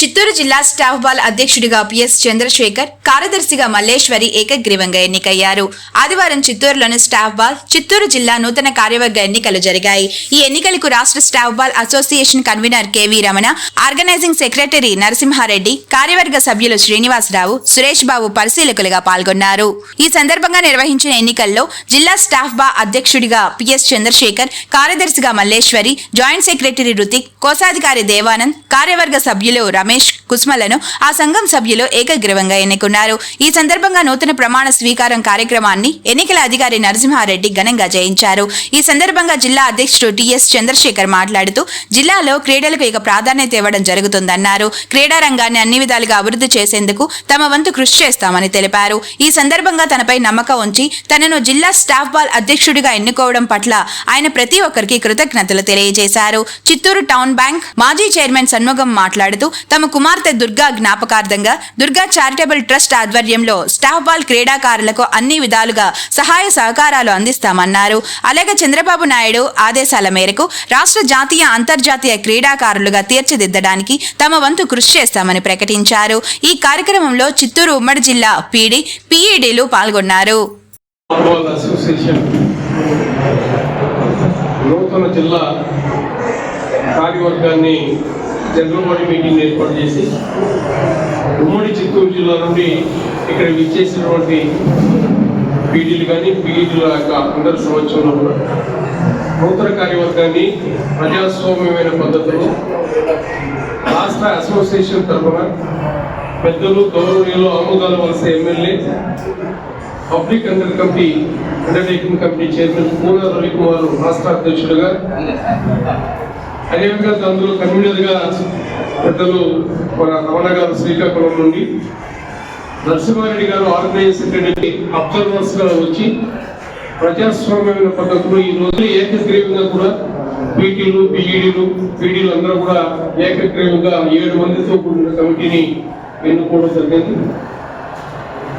చిత్తూరు జిల్లా softball అధ్యక్షుడిగా PS Chandrasekhar కార్యదర్శిగా మల్లేశ్వరి ఏకగ్రీవంగా ఎన్నికయ్యారు. ఆదివారం చిత్తూరులోని స్టాఫ్ బాల్ చిత్తూరు జిల్లా నూతన కార్యవర్గ ఎన్నికలు జరిగాయి. ఈ ఎన్నికలకు రాష్ట్ర softball association convener K V Ramana organizing secretary Narasimhareddy కార్యవర్గ సభ్యులు శ్రీనివాసరావు సురేష్ బాబు పరిశీలకులుగా పాల్గొన్నారు. ఈ సందర్భంగా నిర్వహించిన ఎన్నికల్లో జిల్లా స్టాఫ్ బా అధ్యక్షుడిగా పిఎస్ చంద్రశేఖర్ కార్యదర్శిగా మల్లేశ్వరి జాయింట్ సెక్రటరీ రుతిక్ కోశాధికారి దేవానంద్ కార్యవర్గ సభ్యులు రమేష్ కుస్మలను ఆ సంఘం సభ్యులు ఏకగ్రీవంగా ఎన్నుకున్నారు. ఈ సందర్భంగా నూతన ప్రమాణ స్వీకారం కార్యక్రమాన్ని ఎన్నికల అధికారి నరసింహారెడ్డి ఘనంగా జయించారు. ఈ సందర్భంగా జిల్లా అధ్యక్షుడు టిఎస్ చంద్రశేఖర్ మాట్లాడుతూ జిల్లాలో క్రీడలకు ఇక ప్రాధాన్యత ఇవ్వడం జరుగుతుందన్నారు. క్రీడారంగాన్ని అన్ని విధాలుగా అభివృద్ధి చేసేందుకు తమ వంతు కృషి చేస్తామని తెలిపారు. ఈ సందర్భంగా తనపై నమ్మకం ఉంచి తనను జిల్లా స్టాఫ్ బాల్ అధ్యక్షుడిగా ఎన్నుకోవడం పట్ల ఆయన ప్రతి ఒక్కరికి కృతజ్ఞతలు తెలియజేశారు. చిత్తూరు టౌన్ బ్యాంక్ మాజీ చైర్మన్ సన్ముగం మాట్లాడుతూ తమ కుమార్తె దుర్గా జ్ఞాపకార్థంగా దుర్గా చారిటబుల్ ట్రస్ట్ ఆధ్వర్యంలో స్టాఫ్ బాల్ క్రీడాకారులకు అన్ని విధాలుగా సహాయ సహకారాలు అందిస్తామన్నారు. అలాగే చంద్రబాబు నాయుడు ఆదేశాల మేరకు రాష్ట్ర జాతీయ అంతర్జాతీయ క్రీడాకారులుగా తీర్చిదిద్దడానికి తమ వంతు కృషి చేస్తామని ప్రకటించారు. ఈ కార్యక్రమంలో చిత్తూరు ఉమ్మడి జిల్లా పీడి పీఈడీలు పాల్గొన్నారు. నూతన జిల్లా కార్యవర్గాన్ని జనరల్ మీటింగ్ ఏర్పాటు చేసి ఉమ్మడి చిత్తూరు జిల్లా నుండి ఇక్కడ విచ్చేసినటువంటి పీడీలు కానీ పీఈడీల యొక్క అందరి సంవత్సరంలో కూడా నూతన కార్యవర్గాన్ని ప్రజాస్వామ్యమైన పద్ధతిలో రాష్ట్ర అసోసియేషన్ తరఫున పెద్దలు గౌరవనీయులు ఆమోదాల వలస MLA public under committee undertaking committee chairman Poona Ravikumar రాష్ట్ర అధ్యక్షుడిగా అదేవిధంగా అందులో కన్వీనర్గా పెద్దలు మన రమణ గారు శ్రీకాకుళం నుండి నరసింహారెడ్డి గారు ఆర్గనైజ్ సెక్రటరీ అబ్జర్వర్స్గా వచ్చి ప్రజాస్వామ్యమైన పద్ధతులు ఈ రోజు ఏకగ్రీవంగా కూడా పీటీలు బీఈడీలు పీడీలు అందరూ కూడా ఏకగ్రీవంగా ఏడు మందితో కూడిన కమిటీని ఎన్నుకోవడం జరిగింది.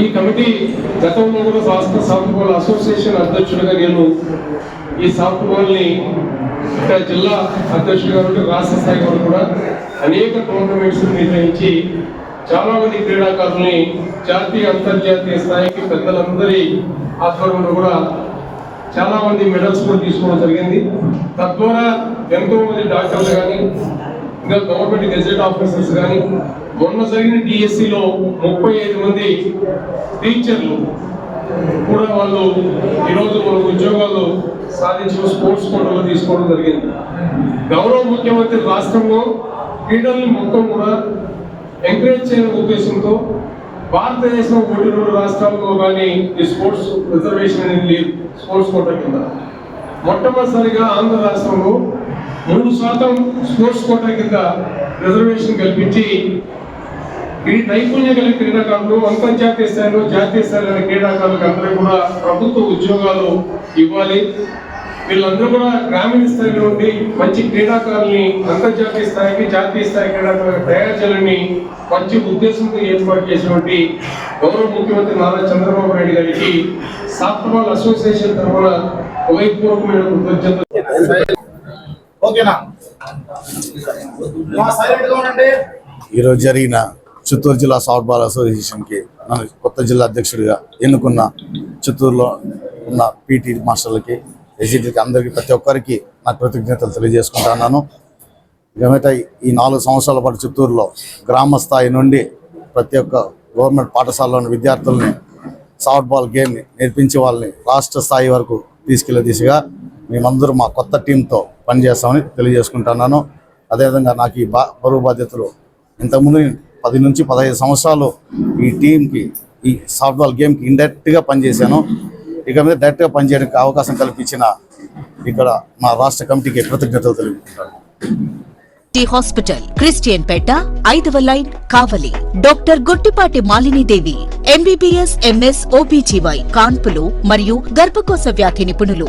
ఈ కమిటీ గతంలో కూడా రాష్ట్ర సాఫ్ట్బాల్ అసోసియేషన్ అధ్యక్షుడిగా నేను ఈ సాఫ్ట్బాల్ని అంటే జిల్లా అధ్యక్షుడిగా ఉంటే రాష్ట్ర స్థాయి వారు కూడా అనేక టోర్నమెంట్స్ నిర్వహించి చాలా మంది క్రీడాకారుల్ని జాతీయ అంతర్జాతీయ స్థాయికి పెద్దలందరి ఆధ్వర్యంలో కూడా చాలా మంది మెడల్స్ కూడా తీసుకోవడం జరిగింది. తద్వారా ఎంతో మంది డాక్టర్లు కానీ ఇంకా గవర్నమెంట్ గెజెట్ ఆఫీసర్స్ కానీ మొన్న జరిగిన డిఎస్సిలో ముప్పై ఐదు మంది టీచర్లు కూడా వాళ్ళు ఈరోజు మన ఉద్యోగాలు సాధించిన స్పోర్ట్స్ కోటలో తీసుకోవడం జరిగింది. గౌరవ ముఖ్యమంత్రి రాష్ట్రంలో క్రీడల్ని మొత్తం కూడా ఎంకరేజ్ చేయడం ఉద్దేశంతో భారతదేశం ఒకటి రెండు రాష్ట్రాల్లో కానీ ఈ స్పోర్ట్స్ రిజర్వేషన్ అనేది స్పోర్ట్స్ కోట కింద. మొట్టమొదటిసారిగా ఆంధ్ర రాష్ట్రంలో మూడు శాతం స్పోర్ట్స్ కోట కింద రిజర్వేషన్ కల్పించి ఈ నైపుణ్య కలిగిన క్రీడాకారులు అంతర్జాతీయ స్థాయిలో జాతీయ స్థాయిలో క్రీడాకారులకు అందరూ కూడా ప్రభుత్వ ఉద్యోగాలు ఇవ్వాలి. వీళ్ళందరూ కూడా గ్రామీణ స్థాయిలో ఉండి మంచి క్రీడాకారుల్ని అంతర్జాతీయ స్థాయికి జాతీయ స్థాయి క్రీడాకారులకు తయారు చేయాలని మంచి ఉద్దేశంతో ఏర్పాటు చేసినటువంటి గౌరవ ముఖ్యమంత్రి నారా చంద్రబాబు నాయుడు గారికి సాఫ్ట్బాల్ అసోసియేషన్ తరఫున హృదయపూర్వకమైన కృతజ్ఞతలు. ఓకేనా? మా సైలెంట్గా ఉండండి? ఈరోజు జరిగిన చిత్తూరు జిల్లా సాఫ్ట్బాల్ అసోసియేషన్కి నన్ను కొత్త జిల్లా అధ్యక్షుడిగా ఎన్నుకున్న చిత్తూరులో ఉన్న పీటీ మాస్టర్లకి ఏజెంట్లకి అందరికీ ప్రతి ఒక్కరికి నా కృతజ్ఞతలు తెలియజేసుకుంటున్నాను ఏమైతే ఈ నాలుగు సంవత్సరాల పాటు చిత్తూరులో గ్రామ స్థాయి నుండి ప్రతి ఒక్క గవర్నమెంట్ పాఠశాలలోని విద్యార్థుల్ని సాఫ్ట్బాల్ గేమ్ని నేర్పించే వాళ్ళని రాష్ట్ర స్థాయి వరకు తీసుకెళ్ళే దిశగా మేమందరూ మా కొత్త టీంతో పనిచేస్తామని తెలియజేసుకుంటున్నాను అదేవిధంగా నాకు ఈ బా బరువు బాధ్యతలు ఇంతకుముందు పది నుంచి పదహైదు సంవత్సరాలు ఈ టీంకి ఈ సాఫ్ట్బాల్ గేమ్కి ఇండైరెక్ట్గా పనిచేశాను. ఇక మీద డైరెక్ట్గా పనిచేయడానికి అవకాశం కల్పించిన ఇక్కడ మా రాష్ట్ర కమిటీకి కృతజ్ఞతలు తెలుపుతున్నాను టి హాస్పిటల్ క్రిస్టియన్ పేట ఐదవ line Kavali. Doctor Gottipati Malini Devi MBBS MS OBGY కాన్పులు మరియు గర్భకోశ వ్యాధి నిపుణులు.